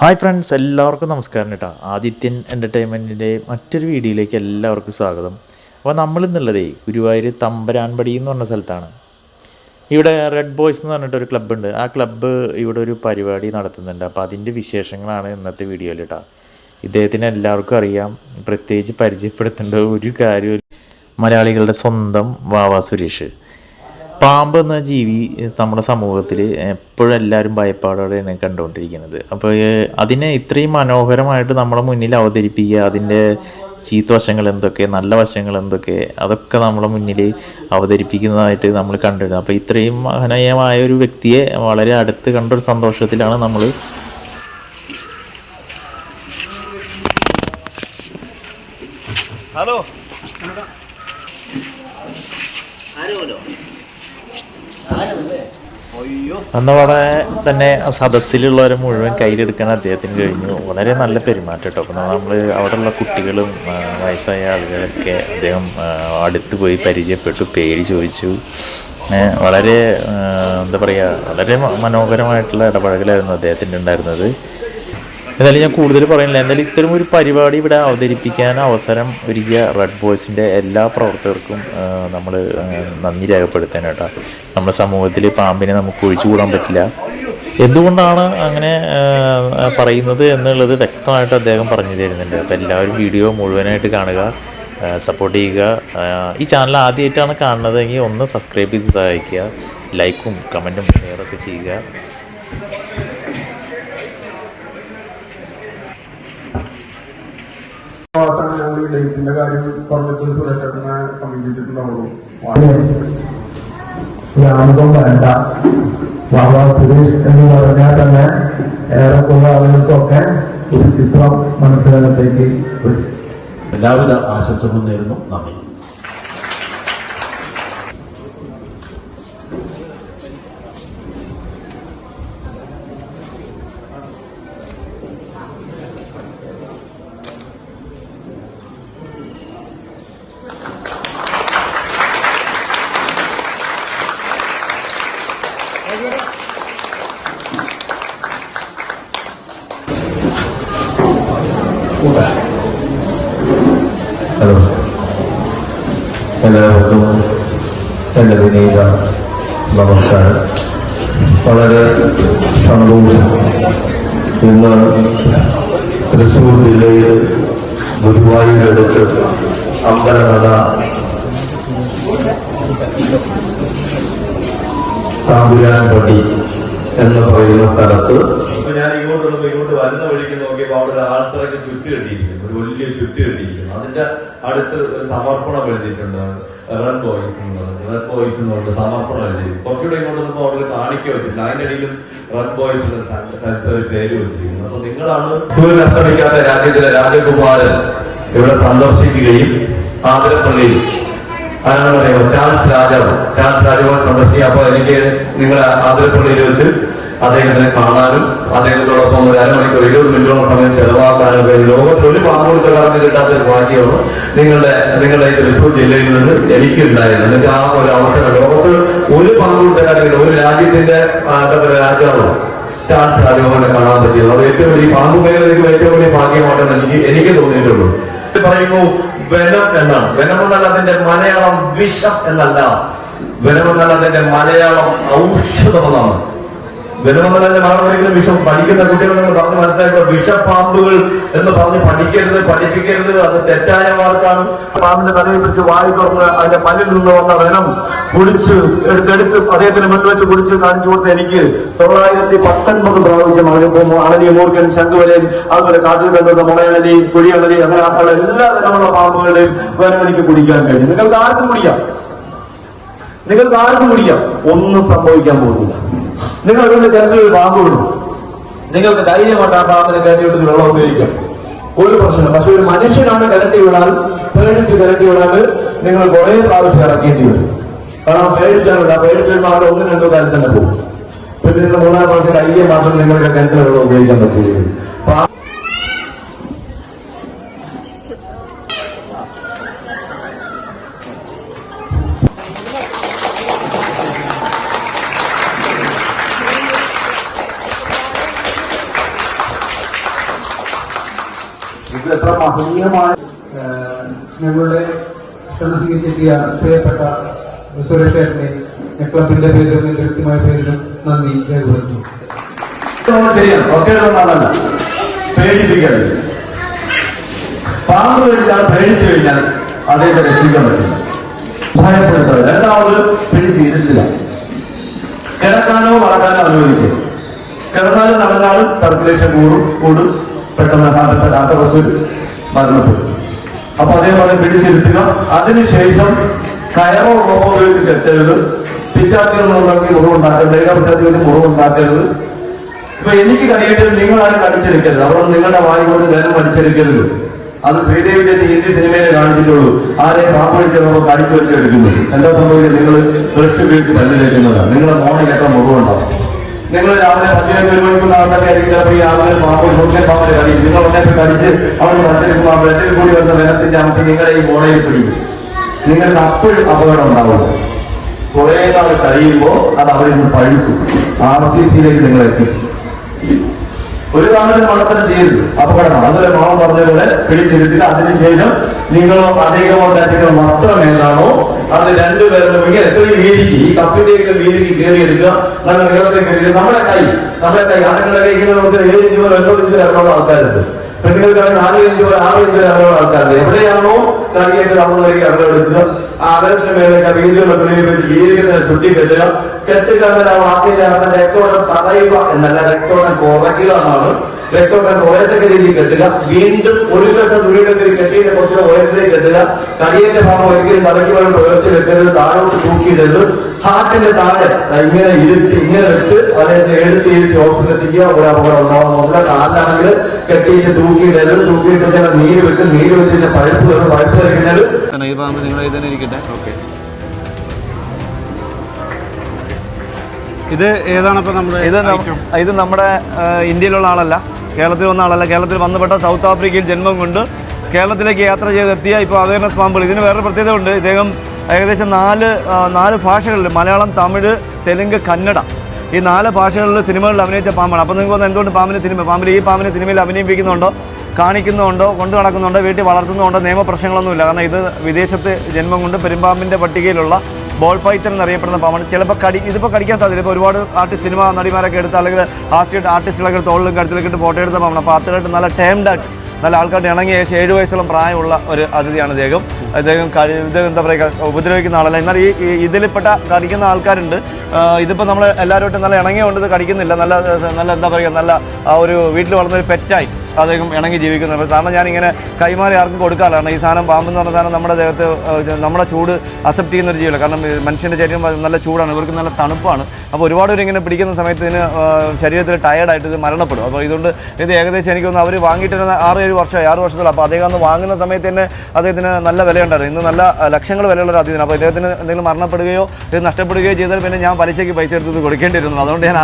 Hi friends എല്ലാവർക്കും നമസ്കാരം കേട്ടോ ആദിത്യൻ എന്റർടൈൻമെന്റിന്റെ മറ്റൊരു വീഡിയോയിലേക്ക് എല്ലാവർക്കും സ്വാഗതം. അപ്പോൾ നമ്മളിന്നുള്ളതേ ഗുരുവായൂർ തമ്പരാൻപടി എന്ന് പറഞ്ഞ സ്ഥലത്താണ്. ഇവിടെ റെഡ് ബോയ്സ് എന്ന് പറഞ്ഞിട്ടൊരു ക്ലബ്ബുണ്ട് ആ ക്ലബ്ബ് ഇവിടെ ഒരു പരിപാടി നടത്തുന്നുണ്ട്. അപ്പോൾ അതിന്റെ വിശേഷങ്ങളാണ് ഇന്നത്തെ വീഡിയോയിൽ കേട്ടോ ഇദ്ദേഹത്തിന് എല്ലാവർക്കും അറിയാം. പ്രത്യേകിച്ച് പരിചയപ്പെടുത്തേണ്ട ഒരു കാര്യം മലയാളികളുടെ സ്വന്തം വാവാ സുരേഷ്. പാമ്പ് എന്ന ജീവി നമ്മുടെ സമൂഹത്തിൽ എപ്പോഴും എല്ലാവരും ഭയപ്പാടോടെയാണ് കണ്ടുകൊണ്ടിരിക്കുന്നത്. അപ്പോൾ അതിനെ ഇത്രയും മനോഹരമായിട്ട് നമ്മുടെ മുന്നിൽ അവതരിപ്പിക്കുക അതിന്റെ ചീത്ത വശങ്ങൾ എന്തൊക്കെ നല്ല വശങ്ങൾ എന്തൊക്കെ അതൊക്കെ നമ്മുടെ മുന്നിൽ അവതരിപ്പിക്കുന്നതായിട്ട് നമ്മൾ കണ്ടിരുന്നു. അപ്പോൾ ഇത്രയും മഹനീയമായ ഒരു വ്യക്തിയെ വളരെ അടുത്ത് കണ്ടൊരു സന്തോഷത്തിലാണ് നമ്മൾ ഹലോ. അയ്യോ അന്നവിടെ തന്നെ സദസ്സിലുള്ളവരെ മുഴുവൻ കയ്യിലെടുക്കാൻ അദ്ദേഹത്തിന് കഴിഞ്ഞു. വളരെ നല്ല പെരുമാറ്റം കേട്ടോ. അപ്പോൾ നമ്മൾ അവിടെയുള്ള കുട്ടികളും വയസ്സായ ആളുകളൊക്കെ അദ്ദേഹം അടുത്ത് പോയി പരിചയപ്പെട്ടു പേര് ചോദിച്ചു. വളരെ എന്താ പറയുക വളരെ മനോഹരമായിട്ടുള്ള ഇടപഴകലായിരുന്നു അദ്ദേഹത്തിന്റെ ഉണ്ടായിരുന്നത്. എന്നാലും ഞാൻ കൂടുതൽ പറയുന്നില്ല. എന്നാലും ഇത്തരം ഒരു പരിപാടി ഇവിടെ അവതരിപ്പിക്കാൻ അവസരം ഒരുക്കിയ റെഡ് ബോയ്സിന്റെ എല്ലാ പ്രവർത്തകർക്കും നമ്മൾ നന്ദി രേഖപ്പെടുത്താനായിട്ടാ നമ്മുടെ സമൂഹത്തിൽ പാമ്പിനെ നമുക്ക് ഒഴിച്ചുകൂടാൻ പറ്റില്ല. എന്തുകൊണ്ടാണ് അങ്ങനെ പറയുന്നത് എന്നുള്ളത് വ്യക്തമായിട്ട് അദ്ദേഹം പറഞ്ഞു തരുന്നുണ്ട്. അപ്പോൾ എല്ലാവരും വീഡിയോ മുഴുവനായിട്ട് കാണുക സപ്പോർട്ട് ചെയ്യുക. ഈ ചാനൽ ആദ്യമായിട്ടാണ് കാണുന്നതെങ്കിൽ ഒന്ന് സബ്സ്ക്രൈബ് ചെയ്ത് സഹായിക്കുക. ലൈക്കും കമന്റും ഷെയറൊക്കെ ചെയ്യുക. മാസമാണ് ഞങ്ങൾ ഈ ഡേറ്റിന്റെ കാര്യം പറഞ്ഞിട്ട് സുരേഷേട്ടനെ സമീപിച്ചിട്ടുണ്ടാവുള്ളൂ യാതൊന്നും വേണ്ട ബാബ സുരേഷ് എന്ന് പറഞ്ഞാൽ തന്നെ ഏറെക്കുള്ള ആളുകൾക്കൊക്കെ ഒരു ചിത്രം മനസ്സിലകത്തേക്ക് എല്ലാവിധ ആശംസകളും നേരുന്നു. നന്ദി. എന്റെ വിനീത നമസ്കാരം. വളരെ സന്തോഷം. ഇന്ന് തൃശ്ശൂർ ജില്ലയിൽ ഗുരുവായൂരടുത്ത് അമ്പലനട താമ്പുരാൻപട്ടി എന്ന് പറയുന്ന സ്ഥലത്ത് ഞാൻ ഇങ്ങോട്ട് വരുന്ന വഴിക്ക് നോക്കിയപ്പോ അവിടെ ഒരു ആൾത്തറയ്ക്ക് ചുറ്റി കെട്ടിയിരിക്കുന്നു ഒരു വലിയ ചുറ്റി കെട്ടിയിരിക്കുന്നു അതിന്റെ അടുത്ത് ഒരു സമർപ്പണം എഴുതിയിട്ടുണ്ട്. റെഡ് ബോയ്സ് റെഡ് ബോയ്സ് എന്നുള്ള സമർപ്പണം എഴുതിയിരിക്കുന്നു കുറച്ചുകൂടെ ഇങ്ങോട്ട് വന്നപ്പോ അവിടെ കാണിക്ക വെച്ചിട്ടുണ്ട് അതിന്റെ ഇടയിലും റെഡ് ബോയ്സ് സെൻസറി പേര് വെച്ചിരിക്കുന്നു. അപ്പൊ നിങ്ങളാണ് സൂര്യൻ അസ്തമിക്കാത്ത രാജ്യത്തിലെ രാജകുമാരൻ ഇവിടെ സന്ദർശിക്കുകയും ആതിരപ്പള്ളിയിൽ ആരാണെന്ന് പറയുമ്പോൾ ചാൾസ് രാജാവ്. ചാൾസ് രാജാവ് സന്ദർശിക്കുക അപ്പൊ എനിക്ക് നിങ്ങളെ ആതിരപ്പള്ളിയിൽ വെച്ച് അദ്ദേഹത്തിനെ കാണാനും അദ്ദേഹത്തോടൊപ്പം ഒരു അരമണിക്കൂർ ഇരുപത് മിനിറ്റോളം സമയം ചെലവാക്കാനും കഴിയും ലോകത്തിൽ ഒരു പാമ്പുകൊടുത്തകാലത്ത് കിട്ടാത്ത ഒരു ഭാഗ്യമാണ് നിങ്ങളുടെ നിങ്ങളുടെ ഈ തൃശ്ശൂർ ജില്ലയിൽ നിന്ന് എനിക്ക് ഉണ്ടായിരുന്നു നിങ്ങൾക്ക് ആ ഒരു അവസരം ലോകത്ത് ഒരു പാമ്പുകൊടുത്തകാലം ഒരു രാജ്യത്തിന്റെ രാജാവ് ചാൻസ് രാജാവിനെ കാണാൻ പറ്റിയത്. അത് ഏറ്റവും വലിയ പാമ്പ് മേഖലയ്ക്ക് ഏറ്റവും വലിയ ഭാഗ്യമായിട്ടാണ് എനിക്ക് എനിക്ക് തോന്നിയിട്ടുള്ളൂ. പറയുമ്പോൾ വെനം എന്നാണ് വെനം അതിന്റെ മലയാളം വിഷം എന്നല്ല. വെനം അതിന്റെ മലയാളം ഔഷധം മലയാളം ഒരിക്കലും വിഷം പഠിക്കുന്ന കുട്ടികൾ എന്ന് പറഞ്ഞ് മനസ്സിലാക്കുക വിഷപ്പാമ്പുകൾ എന്ന് പറഞ്ഞ് പഠിക്കരുത് പഠിപ്പിക്കരുത്. അത് തെറ്റായ വാർത്താണ് പാമ്പിന്റെ തലയെ പിടിച്ച് വായി തുറന്ന് അതിന്റെ പല്ലിൽ നിന്ന് വന്ന വെനം കുടിച്ച് എടുത്തെടുത്ത് അദ്ദേഹത്തിന് മുന്നിൽ വെച്ച് കുടിച്ച് കാണിച്ചു കൊടുത്ത എനിക്ക് തൊള്ളായിരത്തി പത്തൊൻപത് പ്രാവശ്യം അവന് അളനിയും മൂർഖൻ ശംഖുവരൻ അതുപോലെ കാട്ടിൽ കണ്ടുന്ന മുളയണലി കുഴിയണലി അങ്ങനെ ഉള്ള എല്ലാ തരമുള്ള പാമ്പുകളുടെയും വെനം എനിക്ക് കുടിക്കാൻ കഴിയും നിങ്ങൾക്ക് ആർക്കും കുടിക്കാം. നിങ്ങൾക്ക് ആർക്കും കുടിക്കാം. ഒന്നും സംഭവിക്കാൻ പോകുന്നില്ല. നിങ്ങൾ വീട്ടിൽ കിണറ്റിൽ ഒരു പാമ്പ് വിടും നിങ്ങൾക്ക് ധൈര്യമായിട്ട് ആ പാമ്പിനെ കയറ്റി വിട്ട് വെള്ളം ഉപയോഗിക്കാം. ഒരു പ്രശ്നം പക്ഷെ ഒരു മനുഷ്യനാണ് കരട്ടി വിടാൻ പേടിച്ച് കരട്ടി വിടാൻ നിങ്ങൾ കുറെ പ്രാവശ്യം ഇറക്കേണ്ടി വരും. കാരണം ആ പേടിച്ച് വരുമ്പോൾ അവിടെ ഒന്നും രണ്ടോ കാര്യം തന്നെ പോകും. പിന്നെ നിങ്ങൾ മൂന്നാം പ്രാവശ്യം കയ്യെ മാത്രം നിങ്ങളുടെ കിണറ്റിൽ വെള്ളം ഉപയോഗിക്കാൻ പറ്റുകയുള്ളൂ ഇത് എത്ര മഹനീയമായ ഞങ്ങളുടെ സന്ദർശിക്കെത്തിയ പ്രിയപ്പെട്ട സുരേഷ് ചേട്ടനെ ക്ലബിന്റെ പേരിലും എന്റെ വ്യക്തിമായ പേരിലും നന്ദി രേഖപ്പെടുത്തുന്നു. ഒറ്റയിടൊന്നല്ല പേടിപ്പിക്കരുത്. പാമ്പ് കഴിച്ചാൽ പ്രേരിച്ചു കഴിഞ്ഞാൽ അദ്ദേഹത്തെ രക്ഷിക്കാൻ പറ്റില്ല. ഭയപ്പെടുത്തത് രണ്ടാമത് പിടിച്ച് ചെയ്തിട്ടില്ല. കിടക്കാനോ വളർത്താനോ അനുവദിക്കും കിടന്നാലും നടന്നാലും സർക്കുലേഷൻ കൂടും കൂടും. പെട്ടെന്ന് ഹാർട്ട് റസൂൽ മരണപ്പെട്ടു. അപ്പൊ അതേപോലെ പിടിച്ചിരുത്തുക അതിനുശേഷം കയറോ റോബോ ഉപയോഗിച്ച് കെട്ടരുത്. പിച്ചാത്തികളുണ്ടെങ്കിൽ മുറിവുണ്ടാക്കരുത്. ഏകപക്ഷത്തിൽ മുറിവുണ്ടാക്കരുത്. ഇപ്പൊ എനിക്ക് നിങ്ങൾ നിങ്ങളാരും കടിച്ചെടുക്കരുത് അവിടെ നിങ്ങളുടെ വായി കൊണ്ട് നേരം കടിച്ചെടുക്കരുത് അത് ശ്രീദേവിന്റെ ഹിന്ദി സിനിമയിൽ കാണിച്ചിട്ടുള്ളൂ. ആരെ പാമ്പടിച്ചപ്പോൾ കടിച്ചു വെച്ചെടുക്കുന്നത് എന്താ സംഭവിച്ചത് നിങ്ങൾ ബ്രഷ് ഉപയോഗിച്ച് പല്ലിലേക്കുന്നതാണ് നിങ്ങളുടെ എത്ര മുറിവുണ്ടാവും? നിങ്ങൾ രാവിലെ പത്തിനൊക്കെ ഒരു മണിക്കൂർ ആയിരിക്കും ചിലപ്പോൾ ഈ ആളുകൾ മുറിലെ പാമ്പിനെ കളി. നിങ്ങൾ ഒന്നേക്ക് കടിച്ച് അവിടെ പച്ചെടുക്കുമ്പോൾ ആ കൂടി വന്ന വെള്ളത്തിന്റെ അംശം നിങ്ങളെ ഈ മോണയിൽ പിടിക്കും. നിങ്ങൾക്ക് അപ്പോഴും അപകടം ഉണ്ടാവും. കുറെ നാൾ കഴിയുമ്പോൾ അത് അവരിൽ നിന്ന് പഴുക്കും. ആർ സി സിയിലേക്ക് നിങ്ങൾ എത്തിക്കും ഒരു കാലത്ത് മണ്ടത്തരം ചെയ്യരുത്. അപകടമാണ്. അതുപോലെ മാമൻ പറഞ്ഞ പോലെ പിടിച്ചിരുത്തില്ല. അതിനുശേഷം നിങ്ങൾ അധികമോ കാര്യങ്ങളോ മാത്രം ഏതാണോ അത് രണ്ടുപേരുടെ ഇങ്ങനെ എത്രയും വീതിക്ക് ഈ കപ്പിന്റെയൊക്കെ വീതിക്ക് കയറിയെടുക്കുക നല്ല നീളത്തിൽ കയറി നമ്മുടെ കൈ നമ്മുടെ കൈ. ആണുങ്ങളുടെ കൈ ഇങ്ങനെ നമുക്ക് ഏഴ് ഇഞ്ച് വരെ എട്ടോ ഇഞ്ച് വരെയുള്ള ആൾക്കാരുണ്ട് പെണ്ണുങ്ങൾക്കാണെങ്കിൽ നാല് ഇഞ്ച് ആറ് ഇഞ്ച് വരെയുള്ള ആൾക്കാരുണ്ട്. എവിടെയാണോ കൈയൊക്കെ നമ്മളിലേക്ക് അകലെടുക്കുക ആ അകലത്തിന് മേലേക്ക് വീതിയുള്ള തുണിയെ പറ്റി വീതിക്കുന്ന ആ കെട്ടുകാരൻ ആദ്യം ചേർന്ന രക്തോട്ടം തടയുക എന്നല്ല രക്തോടം കുറയ്ക്കുക എന്നാണ്. രക്തോടം കുറയത്തക്ക രീതിയിൽ കെട്ടുക. വീണ്ടും ഒരു ശേഷം തുണിയുടെ കെട്ടിയുടെ കുറച്ച് ഉയരത്തിലേക്ക് കെട്ടുക. കടിയേറ്റ ഭാഗം ഒരിക്കലും തലയ്ക്ക് വേണ്ടി ഉയർത്തി വെക്കരുത് താഴോട്ട് തൂക്കിയിടരുത്. ഹാർട്ടിന്റെ താഴെ ഇങ്ങനെ ഇരുത്തി ഇങ്ങനെ വെച്ച് അതായത് എടുത്ത് ഇരുത്തി ഹോസ്പിറ്റലെത്തിക്കുക ഒരു അപകടം ഉണ്ടാവാൻ നോക്കുക കെട്ടിയിട്ട് തൂക്കിയിടരുത്. തൂക്കിയിട്ട് നീര് വെച്ച് നീര് വെച്ചിട്ട് പഴുപ്പ് വരും. പഴുപ്പ് ഈ പാമ്പ് നിങ്ങളെ തന്നെ ഇരിക്കട്ടെ. ഓക്കെ. ഇത് ഏതാണ് ഇപ്പൊ നമ്മുടെ ഇത് ഇത് നമ്മുടെ ഇന്ത്യയിലുള്ള ആളല്ല. കേരളത്തിൽ വന്ന ആളല്ല. കേരളത്തിൽ വന്നപ്പെട്ട സൗത്ത് ആഫ്രിക്കയിൽ ജന്മം കൊണ്ട് കേരളത്തിലേക്ക് യാത്ര ചെയ്തെത്തിയ ഇപ്പോൾ അവയർനെസ് പാമ്പുകൾ ഇതിന് വേറൊരു പ്രത്യേകത ഉണ്ട്. ഇദ്ദേഹം ഏകദേശം നാല് നാല് ഭാഷകളിൽ മലയാളം തമിഴ് തെലുങ്ക് കന്നഡ ഈ നാല് ഭാഷകളിൽ സിനിമകളിൽ അഭിനയിച്ച പാമ്പാണ്. അപ്പോൾ നിങ്ങൾക്ക് എന്തുകൊണ്ട് പാമ്പിന് സിനിമ പാമ്പിൽ ഈ പാമ്പിനെ സിനിമയിൽ അഭിനയിപ്പിക്കുന്നുണ്ടോ? കാണിക്കുന്നുണ്ടോ കൊണ്ടു നടക്കുന്നുണ്ടോ വീട്ടിൽ വളർത്തുന്നുണ്ടോ നിയമപ്രശ്നങ്ങളൊന്നുമില്ല കാരണം ഇത് വിദേശത്ത് ജന്മം കൊണ്ട് പെരുമ്പാമ്പിന്റെ പട്ടികയിലുള്ള ബോൾ പൈത്തൻ എന്നറിയപ്പെടുന്ന പാമ്പാണ് ചിലപ്പോൾ കടി ഇതിപ്പോൾ കടിക്കാൻ സാധ്യത ഇപ്പോൾ ഒരുപാട് ആർട്ടിസ്റ്റ് സിനിമ നടിമാരൊക്കെ എടുത്ത് അല്ലെങ്കിൽ ആർട്ടിസ്റ്റ് ആർട്ടിസ്റ്റുകളൊക്കെ തോളിലും കഴുത്തിലേക്ക് ഫോട്ടോ എടുത്ത പാമ്പാണ് അപ്പോൾ അത്രയായിട്ട് നല്ല ടേംഡ് ആയിട്ട് നല്ല ആൾക്കാരുടെ ഇണങ്ങിയ ഏകദേശം ഏഴ് വയസ്സോളം പ്രായമുള്ള ഒരു അതിഥിയാണ് അദ്ദേഹം കഴി ഇദ്ദേഹം എന്താ പറയുക ഉപദ്രവിക്കുന്ന ആളല്ല. എന്നാൽ ഈ ഇതിൽപ്പെട്ട കടിക്കുന്ന ആൾക്കാരുണ്ട്. ഇതിപ്പോൾ നമ്മൾ എല്ലാവരുമായിട്ടും നല്ല ഇണങ്ങിയുകൊണ്ട് ഇത് കടിക്കുന്നില്ല. നല്ല നല്ല എന്താ പറയുക നല്ല ഒരു വീട്ടിൽ വളർന്നൊരു പെറ്റായി അദ്ദേഹം ഇണങ്ങി ജീവിക്കുന്നത് കാരണം ഞാനിങ്ങനെ കൈമാറി ആർക്കും കൊടുക്കാറില്ല. ഈ സാധനം പാമ്പെന്ന് പറഞ്ഞ സാധനം നമ്മുടെ ദേഹത്ത് നമ്മുടെ ചൂട് അക്സെപ്റ്റ് ചെയ്യുന്ന ഒരു ജീവിതം കാരണം മനുഷ്യന്റെ ശരീരം നല്ല ചൂടാണ്. ഇവർക്ക് നല്ല തണുപ്പാണ്. അപ്പോൾ ഒരുപാട് പേര് ഇങ്ങനെ പിടിക്കുന്ന സമയത്ത് ഇതിന് ശരീരത്തിൽ ടയർഡായിട്ട് ഇത് മരണപ്പെടും. അപ്പോൾ ഇതുകൊണ്ട് ഇത് ഏകദേശം എനിക്ക് തോന്നുന്നു അവർ വാങ്ങിയിട്ട് ആറ് ഏഴ് വർഷമായി ആറ് വർഷത്തോളം. അപ്പോൾ അദ്ദേഹം അന്ന് വാങ്ങുന്ന സമയത്ത് തന്നെ അദ്ദേഹത്തിന് നല്ല വിലയുണ്ടായിരുന്നു ഇന്ന് നല്ല ലക്ഷങ്ങൾ വിലയുള്ള ഒരു അതിഥിയാണ്. അപ്പോൾ ഇദ്ദേഹത്തിന് എന്തെങ്കിലും മരണപ്പെടുകയോ ഇത് നഷ്ടപ്പെടുകയോ ചെയ്താൽ പിന്നെ ഞാൻ പലിശയ്ക്ക് പൈസ എടുത്തത് കൊടുക്കേണ്ടി വരുന്നു അതുകൊണ്ട് ഞാൻ